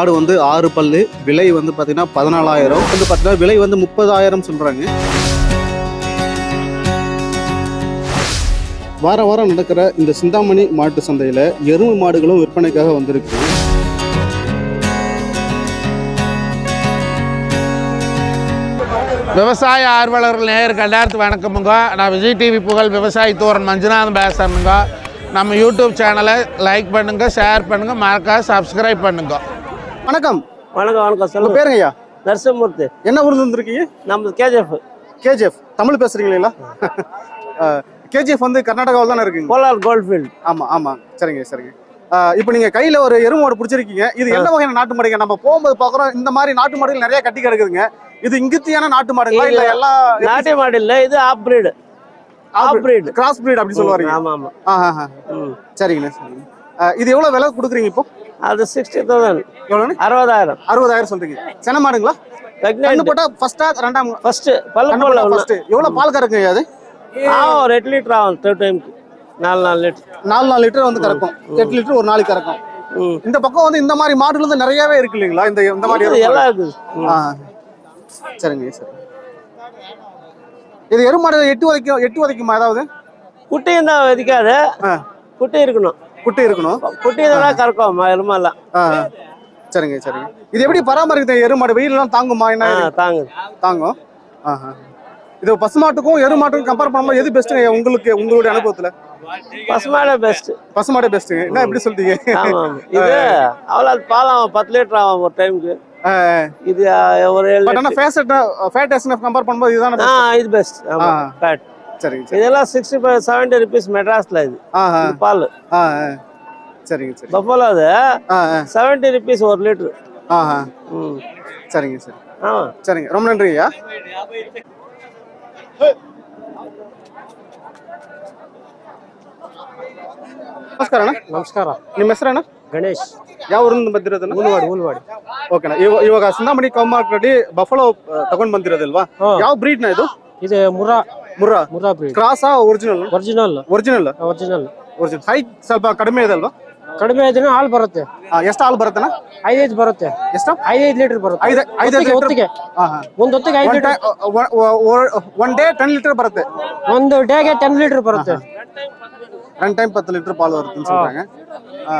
ஆடு வந்து ஆறு பல்லு விலை வந்து பார்த்தீங்கன்னா பதினாலாயிரம். வந்து பார்த்தீங்கன்னா விலை வந்து முப்பதாயிரம் சொல்கிறாங்க வார வாரம் நடக்கிற இந்த சிந்தாமணி மாட்டு சந்தையில் எருமை மாடுகளும் விற்பனைக்காக வந்திருக்கு. விவசாய ஆர்வலர்கள் நேருக்கு எல்லாத்துக்கும் வணக்கமுங்க. நான் விஜய் டிவி புகழ் விவசாய தோரன் மஞ்சுநாதன் பேசுகிறேனுங்க நம்ம யூடியூப் சேனலை லைக் பண்ணுங்கள் ஷேர் பண்ணுங்கள் மறக்காது சப்ஸ்கிரைப் பண்ணுங்க. வணக்கம். வணக்கம் வணக்கம் சொல்லுங்க. பேருங்க ஐயா நரசிம்மூர்த்தி. என்ன ஊர்ல இருந்திருக்கீங்க? நம்ம கேஜிஎஃப். கேஜிஎஃப். தமிழ் பேசுறீங்களா கேஜிஎஃப் வந்து கர்நாடகாவில் தானே இருக்குங்க? கோலார் கோல்ட்ஃபீல்ட் ஆமா ஆமா. சரிங்க சரிங்க. இப்போ நீங்க கையில ஒரு எருமை மாடு பிடிச்சிருக்கீங்க. இது என்ன வகையான நாட்டு மாடுங்க? நம்ம போகும்போது பாக்குறோம் இந்த மாதிரி நாட்டு மாடுகள் நிறைய கட்டி கிடக்குதுங்க. இது இங்கித்தியான நாட்டு மாடுங்களா? இல்ல எல்லா நாட்டிய மாடு இல்ல இது half breed half breed cross breed அப்படி சொல்லுவாங்க ஆமா ஆமா. ஆஹா ம். சரிங்கண்ணே சரிங்க. இது எவ்வளவு விலை கொடுக்குறீங்க இப்போ? அது சிக்ஸ்டி தௌசண்ட் எவ்வளோண்ணே அறுபதாயிரம். அறுபதாயிரம் சொல்றீங்க. சென மாடுங்களா? கண்ணு போட்டா ஃபர்ஸ்டா ரெண்டாம்? ஃபர்ஸ்ட் பல்லு ஒண்ணு ஃபர்ஸ்ட் எவ்வளவு பால் கறக்குங்க அது ஆகும் ஒரு எட்டு லிட்டர் ஆகும். தேர்ட் டைம்க்கு நாலு நாலு லிட்டர் நாலு நாலு லிட்டர் வந்து கறக்கும். எட்டு லிட்டர் ஒரு நாளைக்கு கறக்கும். இந்த பக்கம் வந்து இந்த மாதிரி மாடுகள் வந்து நிறையவே இருக்கு இல்லைங்களா? இந்த இந்த மாதிரி எல்லாம். இருக்குது. ஆ. சரிங்க சரி. இது எருமாடு எட்டு வதைக்கும் எட்டு வதைக்குமா ஏதாவது? குட்டியும் தான் வெதிக்காது. ஆ. குட்டி இருக்கணும். குட்டி இருக்கணும். குட்டி தான் கறக்கும் எருமெல்லாம். சரிங்க சரிங்க. இது எப்படி பராமரிக்கிறது? எருமாடு வெயிலெல்லாம் தாங்குமா? என்ன ஆ தாங்க. தாங்கும். ஆஹா. இது பசுமாட்டுக்கும் எருமாட்டுக்கும் கம்பேர் பண்ணும்போது எது பெஸ்ட்டுங்க உங்களுக்கு உங்களுடைய அனுபவத்துல? பசுமாடே பெஸ்ட் பசுமாடு பெஸ்ட்டுங்க என்ன எப்படி சொல்றீங்க? இது அவ்வளோ பால் ஆகும் பத்து லிட்டர் ஆகும் ஒரு டைமுக்கு. இது ஒரு பட் ஆனா ஃபேஸ் ஃபேட் எஸ்என்எஃப் கம்பேர் பண்ணும்போது இதுதானே. இது பெஸ்ட். ஃபேட் சரிங்க சரி இதெல்லாம் சிக்ஸ்டி ஃபைவ் செவன்டி ருபீஸ் மெட்ராஸ்ல இது ஆஹா இது பால் ஆ ஆ. சரிங்க சரி பஃபலோ அது ஆ ஆ செவன்டி ருபீஸ் ஒரு லிட்டர் ஆஹா ம் சரிங்க சரி ஆமா சரிங்க ரொம்ப நன்றிங்கய்யா ನಮಸ್ಕಾರ ಅಣ್ಣ ನಮಸ್ಕಾರ ನಿಮ್ಮ ಹೆಸರಣ್ಣ ಗಣೇಶ್ ಯಾವ ಊರಿಂದ ಬಂದಿರೋದನ್ನ ಉಲ್ವಾಡಿ ಉಲ್ವಾಡಿ ಓಕೆಣ್ಣ ಇವಾಗ ಇವಾಗ ಸಿಂಧಾಮಣಿ ಕೌಮಾರ್ಕಡಿ ಬಫಲೋ ತಗೊಂಡ್ ಬಂದಿರೋದಿಲ್ವಾ ಹಾ. ಯಾವ ಬ್ರೀಡ್ನ ಇದು ಇದು ಮುರಾ Murrah ಮುರಾ bread ಕ್ರಾಸಾ original original original original original height ಸ್ವಲ್ಪ ಕಡಿಮೆ ಇದೆ ಅಲ್ವಾ ಕಡಿಮೆ ಇದ್ರೆ ಹಾಲು ಬರುತ್ತೆ ಎಷ್ಟು ಹಾಲು ಬರುತ್ತಣ್ಣ ಐದೈದು ಬರುತ್ತೆ ಎಷ್ಟು ಐದೈದು ಲೀಟರ್ ಬರುತ್ತೆ ಐದು ಐದು ಹೊತ್ತಿಗೆ ಹೊತ್ತಿಗೆ ಹಾಂ ಹಾಂ ಒಂದು ಹೊತ್ತಿಗೆ ಐದು litre one day ten litre ಬರುತ್ತೆ ಒಂದು ಡೇಗೆ ಟೆನ್ ಲೀಟರ್ ಬರುತ್ತೆ ரெண்டு டைம் பத்து லிட்டர் பால் வருதுன்னு சொல்றாங்க ஆ.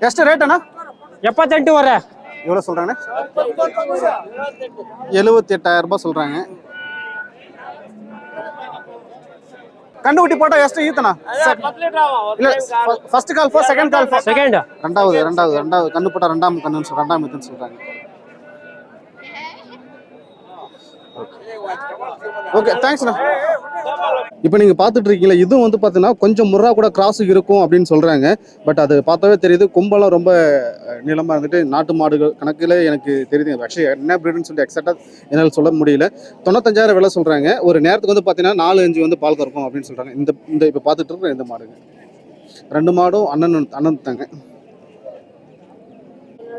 ಎಷ್ಟು ರೇಟ್ ಅಣ್ಣ ಎಪ್ಪತ್ತೆಂಟೂವರೆ எவ்வளோ சொல்றாங்க எழுபத்தி எட்டாயிரம் ரூபாய் சொல்றாங்க கண்டுபிடி போட்டா எஸ்ட் ஈத்தனா? இல்ல ஃபர்ஸ்ட் கால். ஃபோர் செகண்ட் கால் ஃபோர் செகண்ட் ரெண்டாவது ரெண்டாவது ரெண்டாவது. கண்ணு போட்டா ரெண்டாம் கண்ணு சொல்ற ரெண்டாம் ஈத்தன் சொல்றாங்க. ஓகே தேங்க்ஸ்ண்ணா இப்போ நீங்கள் பார்த்துட்டு இருக்கீங்களா இதுவும் வந்து பார்த்தீங்கன்னா கொஞ்சம் முறா கூட கிராஸ் இருக்கும் அப்படின்னு சொல்கிறாங்க பட் அது பார்த்தாவே தெரியுது கும்பலாம் ரொம்ப அஹ், நீளமா இருந்துட்டு நாட்டு மாடுகள் கணக்கில் எனக்கு தெரியுது. ஆக்சுவலி என்ன ப்ரீடுன்னு சொல்லி எக்ஸாக்டாக என்னால் சொல்ல முடியல. தொண்ணூத்தஞ்சாயிரம் விலை சொல்கிறாங்க ஒரு நேரத்துக்கு வந்து பார்த்தீங்கன்னா நாலு அஞ்சு வந்து பால் கறக்கும் அப்படின்னு சொல்கிறாங்க இந்த இந்த இப்போ பார்த்துட்டு இருக்கிற இந்த மாடுங்க. ரெண்டு மாடும் அண்ணன் அண்ணன் தாங்க.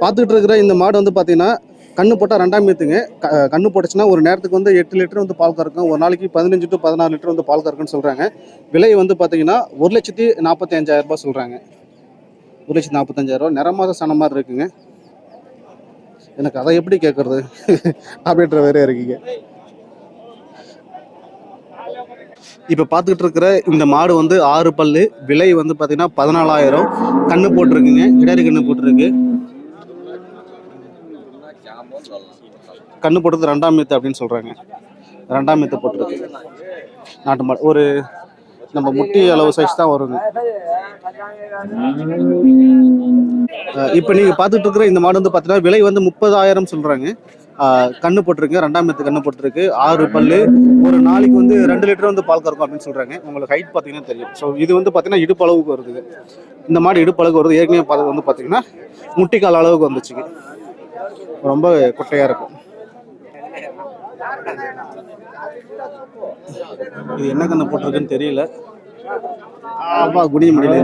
பார்த்துட்டு இருக்கிற இந்த மாடு வந்து பார்த்தீங்கன்னா கண்ணு போட்டால் ரெண்டாம் ஏற்றுங்க க- கண்ணு போட்டுச்சுன்னா ஒரு நேரத்துக்கு வந்து எட்டு லிட்டர் வந்து பால் கறக்கும். ஒரு நாளைக்கு பதினஞ்சு டு பதினாறு லிட்டர் வந்து பால் கறக்குன்னு சொல்கிறாங்க விலை வந்து பார்த்தீங்கன்னா ஒரு லட்சத்தி நாற்பத்தி அஞ்சாயிரம் ரூபாய் சொல்கிறாங்க ஒரு லட்சத்தி நாற்பத்தஞ்சாயிரரூபா நிறமாத சன மாதிரி இருக்குங்க. எனக்கு அதை எப்படி கேட்குறது அப்படின்ற வேற இருக்கீங்க. இப்போ பார்த்துக்கிட்டு இருக்கிற இந்த மாடு வந்து ஆறு பல்லு. விலை வந்து பார்த்தீங்கன்னா பதினாலாயிரம். கண்ணு போட்டிருக்குங்க. கிடாரி கண்ணு போட்டிருக்கு. கண்ணு போட்டது ரெண்டாம் மீத்து அப்படின்னு சொல்கிறாங்க ரெண்டாம் மீத்து போட்டிருக்கு. நாட்டு மாடு ஒரு நம்ம முட்டி அளவு சைஸ் தான் வருங்க. இப்போ நீங்கள் பார்த்துட்டு இருக்கிற இந்த மாடு வந்து பார்த்தீங்கன்னா விலை வந்து முப்பதாயிரம் சொல்கிறாங்க கண்ணு போட்டிருக்கு ரெண்டாம் மித்து கண்ணு போட்டிருக்கு. ஆறு பல்லு ஒரு நாளைக்கு வந்து ரெண்டு லிட்டர் வந்து பால் கறக்கும் அப்படின்னு சொல்கிறாங்க உங்களுக்கு ஹைட் பார்த்தீங்கன்னா தெரியும். ஸோ இது வந்து பார்த்தீங்கன்னா இடுப்பு அளவுக்கு வருது. இந்த மாடு இடுப்பு அளவுக்கு வருது. ஏற்கனவே பார்த்து வந்து பார்த்தீங்கன்னா முட்டிக்கால் அளவுக்கு வந்துச்சுங்க. ரொம்ப குட்டையா இருக்கும். இது என்ன கண்ணு போட்டிருக்குன்னு தெரியல. ஆமா குடிய முடியல